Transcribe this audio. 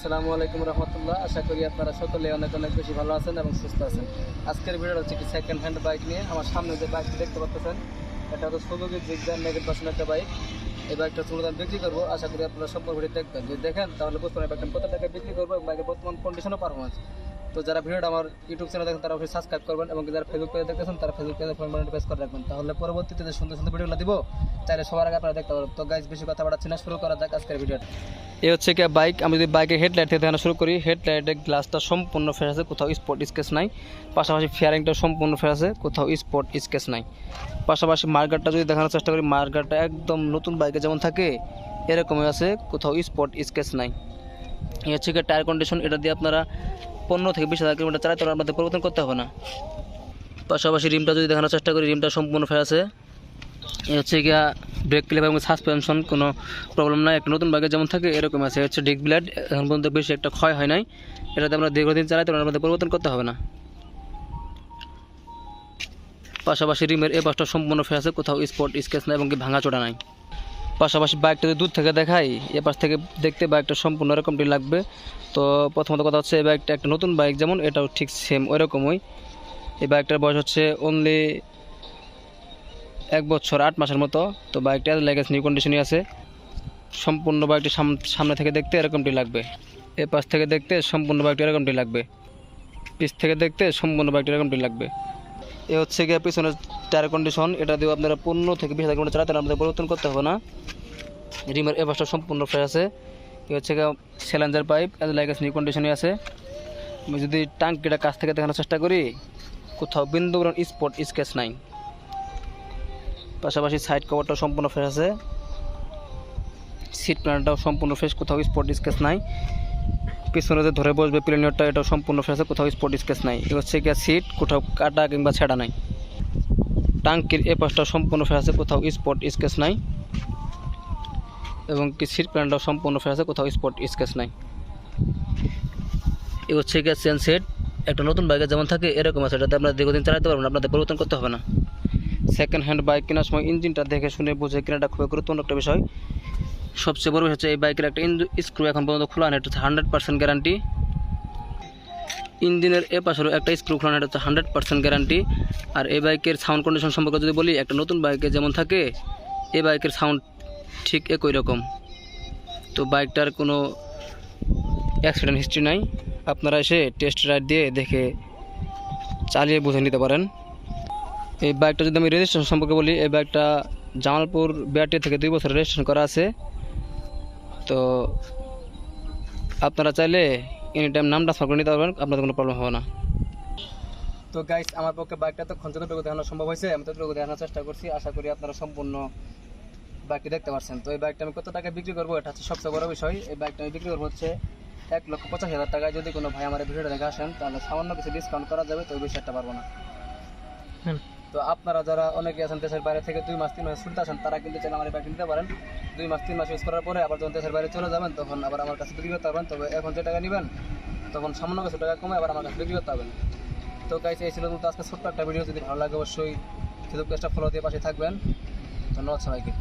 আসসালামু আলাইকুম রহমতুল্লাহ। আশা করি আপনারা সকলে অনেক অনেক বেশি ভালো আছেন এবং সুস্থ আছেন। আজকের ভিডিওটা হচ্ছে কি সেকেন্ড হ্যান্ড বাইক নিয়ে। আমার সামনে যে বাইকটি দেখতে পাচ্ছেন, এটা হচ্ছে সুযোগের জিগজার নেগেট পার্সেন্ট একটা বাইক এই বাইকটা সুন্দর আমি বিক্রি করব। আশা করি আপনারা সম্পর্ক দেখবেন। যদি দেখেন, তাহলে বুঝতে বাইকটা কত টাকা বিক্রি করব বাইকের বর্তমান কন্ডিশনও পারফরমেন্স তো যারা ভিডিওটা আমার ইউটিউব চ্যানেল দেখেন তারা সাবস্ক্রাইব করবেন এবং যারা ফেসবুক পেজে দেখতেছেন তারা ফেসবুক পেজে ফোন বাটনটি করে রাখবেন। তাহলে পরবর্তীতে যে সুন্দর সুন্দর ভিডিওগুলো দিব চাইলে সবার আগে আপনারা দেখতে পারবেন। তো গাইজ বেশি কথা বাড়াচ্ছি না, শুরু করা যাক আজকের ভিডিওটা এই হচ্ছে কি বাইক আমি যদি বাইকের হেডলাইট থেকে দেখানো শুরু করি হেডলাইটের গ্লাসটা সম্পূর্ণ ফ্রেশ আছে, কোথাও স্পট স্কেচ নাই। পাশাপাশি ফেয়ারিংটা সম্পূর্ণ ফ্রেশ আছে, কোথাও স্পট স্কেচ নাই। পাশাপাশি মার্গারটা যদি দেখানোর চেষ্টা করি মার্গারটা একদম নতুন বাইকে যেমন থাকে, এরকমই আছে, কোথাও স্পট স্কেচ নাই। এই হচ্ছে কি টায়ার কন্ডিশন এটা দিয়ে আপনারা পনেরো থেকে বিশ হাজার কিলোমিটার চালাতে পারবেন আপনাদের পরিবর্তন করতে হবে না। পাশাপাশি রিমটা যদি দেখানোর চেষ্টা করি, রিমটা সম্পূর্ণ ফ্রেশ আছে। এই হচ্ছে গিয়া ব্রেক ক্লিপ এবং সাসপেনশন কোনো প্রবলেম নাই। একটা নতুন বাইকে যেমন থাকে, এরকম আছে। হচ্ছে ডিক ব্লেড এখন পর্যন্ত বেশি একটা ক্ষয় হয় নাই। এটাতে আমরা দীর্ঘদিন চালাতে পারব আমাদের পরিবর্তন করতে হবে না। পাশাপাশি রিমের এ পাশটা সম্পূর্ণ ফ্রেশ আছে। কোথাও স্পট স্কেচ নাই এবং কি ভাঙা চোটা নাই। পাশাপাশি বাইকটা যদি দূর থেকে দেখাই, এ পাশ থেকে দেখতে বাইকটা সম্পূর্ণ এরকমটি লাগবে। তো প্রথমত কথা হচ্ছে, এই বাইকটা একটা নতুন বাইক যেমন এটাও ঠিক সেম ওই রকমই এই বাইকটার বয়স হচ্ছে অনলি এক বছর, আট মাসের মতো। তো বাইকটা লেগেজ নিউ কন্ডিশনই আছে। সম্পূর্ণ বাইকটি সাম- সামনে থেকে দেখতে এরকমটি লাগবে। এ পাশ থেকে দেখতে সম্পূর্ণ বাইকটি এরকমটি লাগবে। পিছ থেকে দেখতে সম্পূর্ণ বাইকটি এরকমটি লাগবে। এ হচ্ছে গিয়ে পিছনের টায়ার কন্ডিশন এটা দিয়ে আপনারা পনেরো থেকে বিশ হাজার কিলোমিটার চালাতে আপনাদের পরিবর্তন করতে হবে না। রিমের এ পাশটা সম্পূর্ণ ফ্রেশ আছে। এ হচ্ছে স্যালেঞ্জার পাইপ এজ লেগেজ নিউ কন্ডিশনে আছে। আমি যদি টাঙ্কিটা কাছ থেকে দেখানোর চেষ্টা করি, কোথাও বিন্দু স্পট স্কেচ নাই। পাশাপাশি সাইড কভারটাও সম্পূর্ণ ফ্রেশ আছে। সিট প্ল্যানটাও সম্পূর্ণ ফ্রেশ কোথাও স্পট স্কেচ নাই। পিছনে যে ধরে বসবে প্লেনিয়রটা এটাও সম্পূর্ণ ফ্রেশ আছে, কোথাও স্পট স্কেচ নাই। এ হচ্ছে গিয়ে সিট কোথাও কাটা কিংবা ছেঁড়া নাই। টাঙ্কির এ পাশটাও সম্পূর্ণ ফ্রেশ আছে কোথাও স্পট স্কেচ নাই। এবং কি সিট সম্পূর্ণ ফ্রেশ আছে কোথাও স্পট স্কেচ নাই। এ হচ্ছে গিয়ে চেন সেট একটা নতুন বাইকে যেমন থাকে এরকম আছে এটাতে আপনারা দীর্ঘদিন চালাতে পারবেন আপনাদের পরিবর্তন করতে হবে না। সেকেন্ড হ্যান্ড বাইক কেনার সময় ইঞ্জিনটা দেখে শুনে বুঝে কেনাটা খুবই গুরুত্বপূর্ণ একটা বিষয়। সবচেয়ে বড় হচ্ছে এই বাইকের একটা স্ক্রু এখন পর্যন্ত খোলা নেই এটা হচ্ছে হান্ড্রেড পার্সেন্ট গ্যারান্টি ইঞ্জিনের এ পাশেরও একটা স্ক্রু খোলা নেই এটা হচ্ছে হান্ড্রেড পার্সেন্ট গ্যারান্টি আর এই বাইকের সাউন্ড কন্ডিশন সম্পর্কে যদি বলি, একটা নতুন বাইকে যেমন থাকে, এ বাইকের সাউন্ড ঠিক একই রকম। তো বাইকটার কোনো অ্যাক্সিডেন্ট হিস্ট্রি নাই। আপনারা এসে টেস্ট রাইড দিয়ে দেখে চালিয়ে বুঝে নিতে পারেন। এই বাইকটা যদি আমি রেজিস্ট্রেশন সম্পর্কে বলি, এই বাইকটা জামালপুর বিআরটি থেকে দুই বছর রেজিস্ট্রেশন করা আছে। তো আপনারা চাইলে এনি টাইম নাম ট্রান্সফার করে নিতে পারবেন আপনাদের কোনো প্রবলেম হবে না। তো গাইস আমার পক্ষে বাইকটা তো যতটুকু দেখানো সম্ভব হয়েছে আমি ততটুকু দেখানোর চেষ্টা করছি আশা করি আপনারা সম্পূর্ণ বাইকটি দেখতে পাচ্ছেন তো এই বাইকটা আমি কত টাকা বিক্রি করব এটা হচ্ছে সবচেয়ে বড় বিষয়। এই বাইকটা আমি বিক্রি করব হচ্ছে এক লক্ষ পঁচাশি হাজার টাকায়। যদি কোনো ভাই আমার ভিডিওটা দেখে আসেন তাহলে সামান্য কিছু ডিসকাউন্ট করা যাবে তো ওই বিষয়টা পারব না। তো আপনারা যারা অনেকে আছেন দেশের বাইরে থেকে দুই মাস, তিন মাস শুনতে আসেন, তারা কিন্তু চাইলে আমার এই নিতে পারেন। দুই মাস, তিন মাস ইউজ করার পরে আবার যখন দেশের বাইরে চলে যাবেন, তখন আবার আমার কাছে বিক্রি করতে পারবেন। তবে এখন যে টাকা নেবেন, তখন সামান্য কিছু টাকা কমে আবার আমার কাছে বিক্রি করতে পারবেন। তো গাইছে এই ছিল কিন্তু আজকে ছোট্ট একটা ভিডিও যদি ভালো লাগে অবশ্যই ফেসবুক পেজটা ফলো দিয়ে পাশে থাকবেন। ধন্যবাদ সবাইকে।